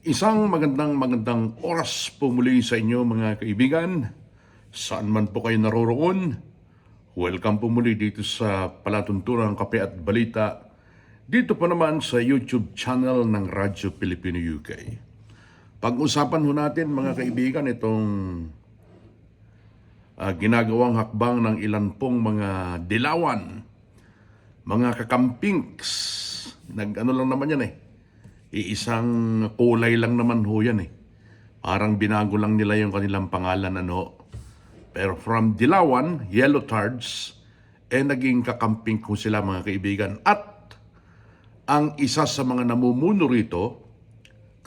Isang magandang magandang oras po muli sa inyo mga kaibigan. Saan man po kayo naroroon, welcome po muli dito sa Palatuntunan Kape at Balita. Dito po naman sa YouTube channel ng Radyo Pilipino UK. Pag-usapan ho natin mga kaibigan itong ah, ginagawang hakbang ng ilan pong mga dilawan, mga kakampings. Nag ano lang naman yan eh. Iisang kulay lang naman ho yan eh. Parang binago lang nila yung kanilang pangalan ano. Pero from Dilawan, Yellow Tards, eh naging kakamping ko sila mga kaibigan. At ang isa sa mga namumuno rito,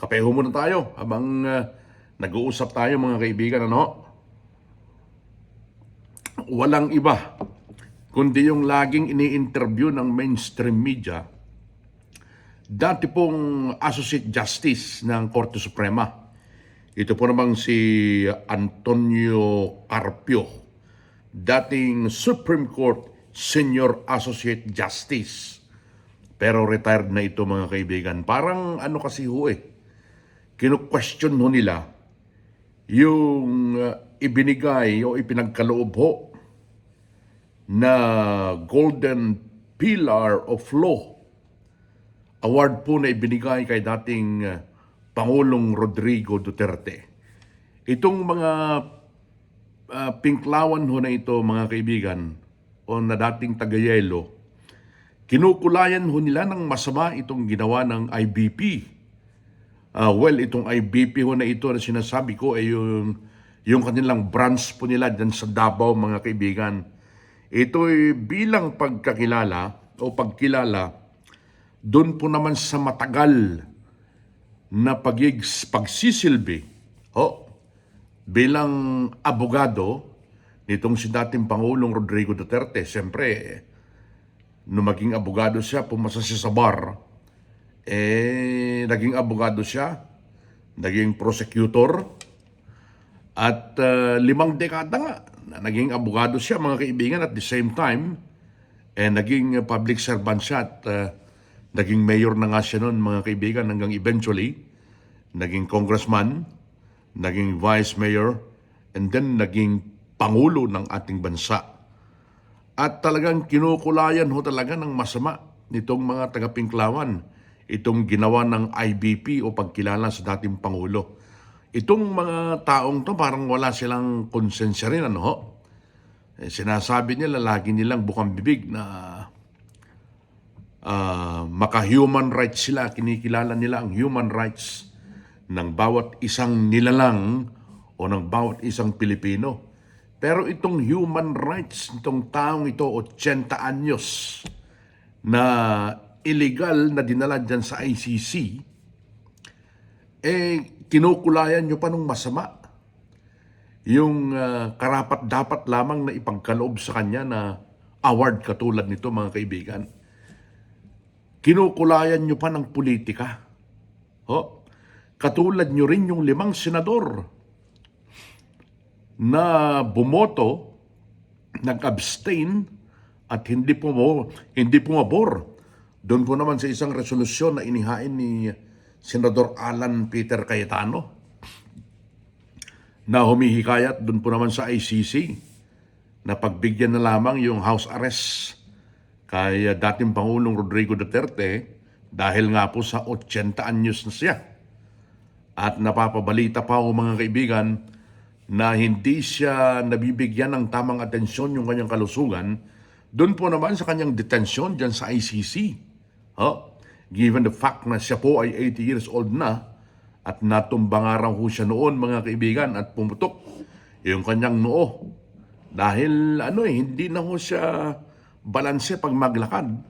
kapeho muna tayo habang ah, nag-uusap tayo mga kaibigan ano. Walang iba kundi yung laging ini-interview ng mainstream media dati pong Associate Justice ng Korte Suprema. Ito po namang si Antonio Carpio, dating Supreme Court Senior Associate Justice. Pero retired na ito mga kaibigan. Parang ano kasi ho eh, kinu-question ho nila yung uh, ibinigay o ipinagkaloob ho na Golden Pillar of Law award po na ibinigay kay dating uh, Pangulong Rodrigo Duterte. Itong mga uh, pinklawan ho na ito, mga kaibigan, o na dating tagayelo, kinukulayan ho nila ng masama itong ginawa ng IBP. Ah, well, itong IBP ho na ito na sinasabi ko ay yung, yung kanilang branch po nila dyan sa Davao, mga kaibigan. Ito'y bilang pagkakilala o pagkilala doon po naman sa matagal na pagig, pagsisilbi oh, bilang abogado nitong si dating Pangulong Rodrigo Duterte. Siyempre, nung maging abogado siya, pumasa siya sa bar, eh, naging abogado siya, naging prosecutor, at uh, limang dekada nga, na naging abogado siya, mga kaibigan, at the same time, eh, naging public servant siya at uh, naging mayor na nga siya noon, mga kaibigan, hanggang eventually, naging congressman, naging vice mayor, and then naging pangulo ng ating bansa. At talagang kinukulayan ho talaga ng masama nitong mga taga-Pinklawan, itong ginawa ng IBP o pagkilala sa dating Pangulo. Itong mga taong to parang wala silang konsensya rin, ano ho? Eh, sinasabi nila, lagi nilang bukang bibig na ah, maka-human rights sila, kinikilala nila ang human rights ng bawat isang nilalang o ng bawat isang Pilipino. Pero itong human rights nitong taong ito, 80 anyos, na illegal na dinala dyan sa ICC, eh, kinukulayan nyo pa nung masama. Yung ah, karapat-dapat lamang na ipagkaloob sa kanya na award katulad nito, mga kaibigan. Kinukulayan nyo pa ng politika. Ho? Katulad nyo rin yung limang senador na bumoto, nag-abstain at hindi po hindi pumabor. Doon po naman sa isang resolusyon na inihain ni Senador Alan Peter Cayetano na humihikayat doon po naman sa ICC na pagbigyan na lamang yung house arrest kay uh, dating Pangulong Rodrigo Duterte dahil nga po sa 80 anyos na siya. At napapabalita pa ho mga kaibigan na hindi siya nabibigyan ng tamang atensyon yung kanyang kalusugan doon po naman sa kanyang detensyon dyan sa ICC. Huh? Given the fact na siya po ay 80 years old na at natumbang nga raw ho siya noon mga kaibigan at pumutok yung kanyang noo. Dahil ano eh, hindi na ho siya balanse pag maglakad.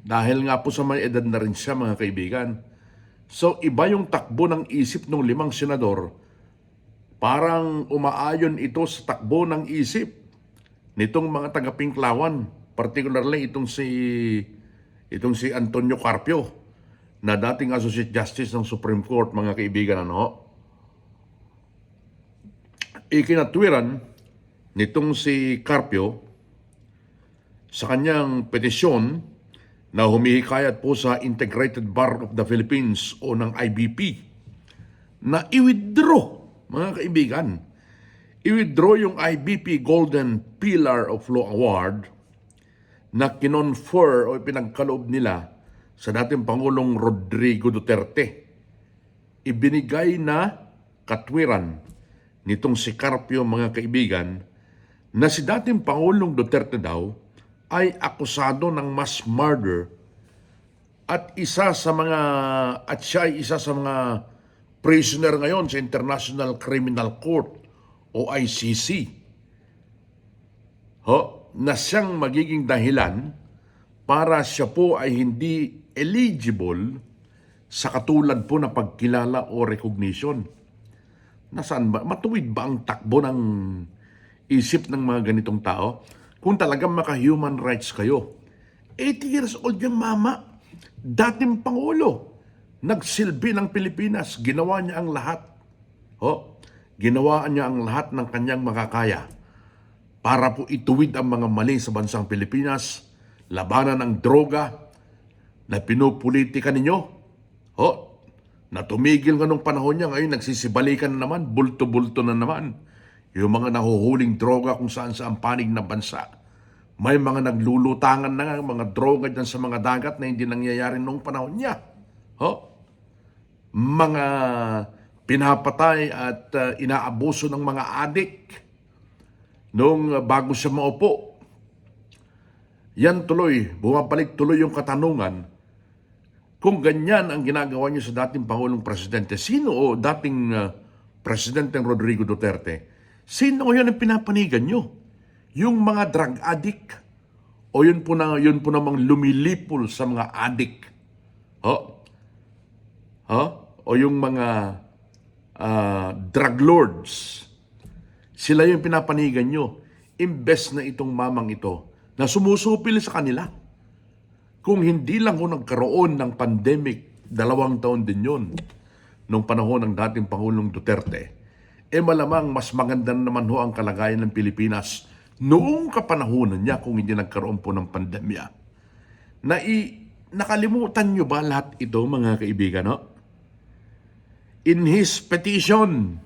Dahil nga po sa may edad na rin siya mga kaibigan. So iba yung takbo ng isip ng limang senador. Parang umaayon ito sa takbo ng isip nitong mga taga-Pinklawan, particularly itong si itong si Antonio Carpio na dating Associate Justice ng Supreme Court, mga kaibigan, ano? Ikinatwiran nitong si Carpio sa kanyang petisyon na humihikayat po sa Integrated Bar of the Philippines o ng IBP na i-withdraw, mga kaibigan. I-withdraw yung IBP Golden Pillar of Law Award na kinonfer o pinagkaloob nila sa dating Pangulong Rodrigo Duterte. Ibinigay na katwiran nitong si Carpio mga kaibigan na si dating Pangulong Duterte daw ay akusado ng mass murder at isa sa mga at siya ay isa sa mga prisoner ngayon sa International Criminal Court o ICC. Ho, na siyang magiging dahilan para siya po ay hindi eligible sa katulad po na pagkilala o recognition. Nasaan ba? Matuwid ba ang takbo ng isip ng mga ganitong tao? Kung talagang maka-human rights kayo. 80 years old yung mama. Dating Pangulo. Nagsilbi ng Pilipinas. Ginawa niya ang lahat. Ho, ginawa niya ang lahat ng kanyang makakaya para po ituwid ang mga mali sa bansang Pilipinas, labanan ng droga na pinupolitika ninyo. Ho, na tumigil nga nung panahon niya, ngayon nagsisibalikan na naman, bulto-bulto na naman. Yung mga nahuhuling droga kung saan sa panig ng bansa. May mga naglulutangan na nga, mga droga dyan sa mga dagat na hindi nangyayari nung panahon niya. Ho? Mga pinapatay at uh, inaabuso ng mga adik nung uh, bago siya maupo. Yan tuloy, bumabalik tuloy yung katanungan, kung ganyan ang ginagawa niyo sa dating Pangulong Presidente, sino o dating uh, Presidente Rodrigo Duterte, sino ngayon ang pinapanigan niyo? Yung mga drug addict o yun po na yun po namang lumilipol sa mga addict. Ho? Ho? O yung mga ah, drug lords. Sila yung pinapanigan nyo. Imbes na itong mamang ito na sumusupil sa kanila. Kung hindi lang ho nagkaroon ng pandemic, dalawang taon din yun, nung panahon ng dating Pangulong Duterte, eh malamang mas maganda naman ho ang kalagayan ng Pilipinas noong kapanahonan niya kung hindi nagkaroon po ng pandemya. Na i, nakalimutan nyo ba lahat ito mga kaibigan? No? In his petition,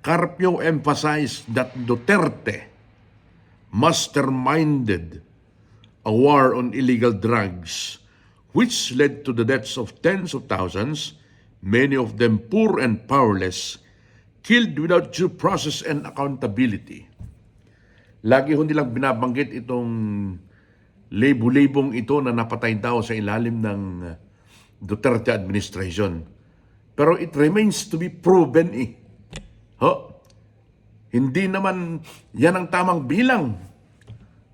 Carpio emphasized that Duterte masterminded a war on illegal drugs, which led to the deaths of tens of thousands, many of them poor and powerless, killed without due process and accountability. Lagi ho nilang binabanggit itong libu-libong ito na napatay daw sa ilalim ng Duterte administration. Pero it remains to be proven eh. Ho? Hindi naman yan ang tamang bilang.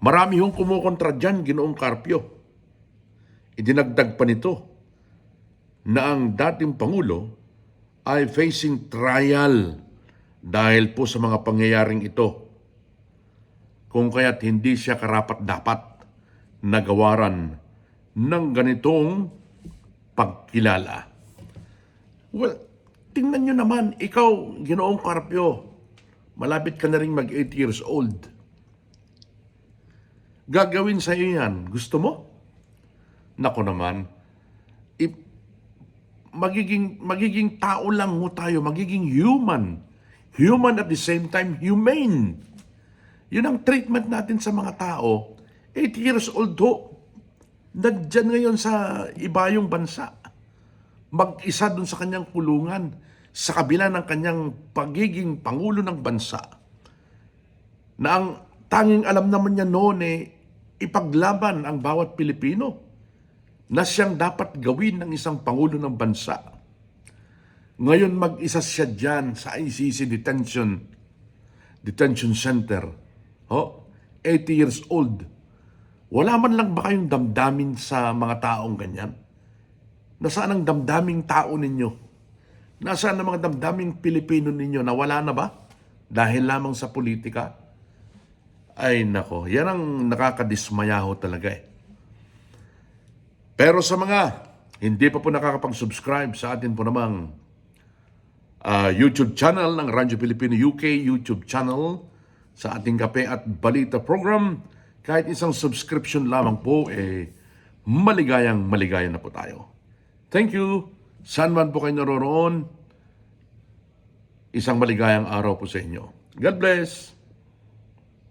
Marami hong kumukontra dyan, ginoong Carpio. Idinagdag pa nito na ang dating Pangulo ay facing trial dahil po sa mga pangyayaring ito. Kung kaya't hindi siya karapat-dapat nagawaran ng ganitong pagkilala. Well, tingnan nyo naman, ikaw, ginoong Carpio, malapit ka na rin mag 8 years old. Gagawin sa iyo yan. Gusto mo? Nako naman, magiging, magiging tao lang ho tayo, magiging human. Human at the same time, humane. Yun ang treatment natin sa mga tao. 8 years old ho. Nandyan ngayon sa ibayong bansa. Mag-isa dun sa kanyang kulungan sa kabila ng kanyang pagiging pangulo ng bansa. Na ang tanging alam naman niya noon eh, ipaglaban ang bawat Pilipino na siyang dapat gawin ng isang pangulo ng bansa. Ngayon mag-isa siya dyan sa ICC detention detention center. Oh, 80 years old. Wala man lang ba kayong damdamin sa mga taong ganyan? Nasaan ang damdaming tao ninyo? Nasaan ang mga damdaming Pilipino ninyo? Nawala na ba? Dahil lamang sa politika? Ay nako, yan ang nakakadismaya ho talaga eh. Pero sa mga hindi pa po nakakapag-subscribe sa atin po namang ah, YouTube channel ng Radyo Pilipino UK, YouTube channel sa ating kape at balita program, kahit isang subscription lamang po, eh, maligayang maligaya na po tayo. Thank you. Saan man po kayo naroroon, Isang maligayang araw po sa inyo. God bless!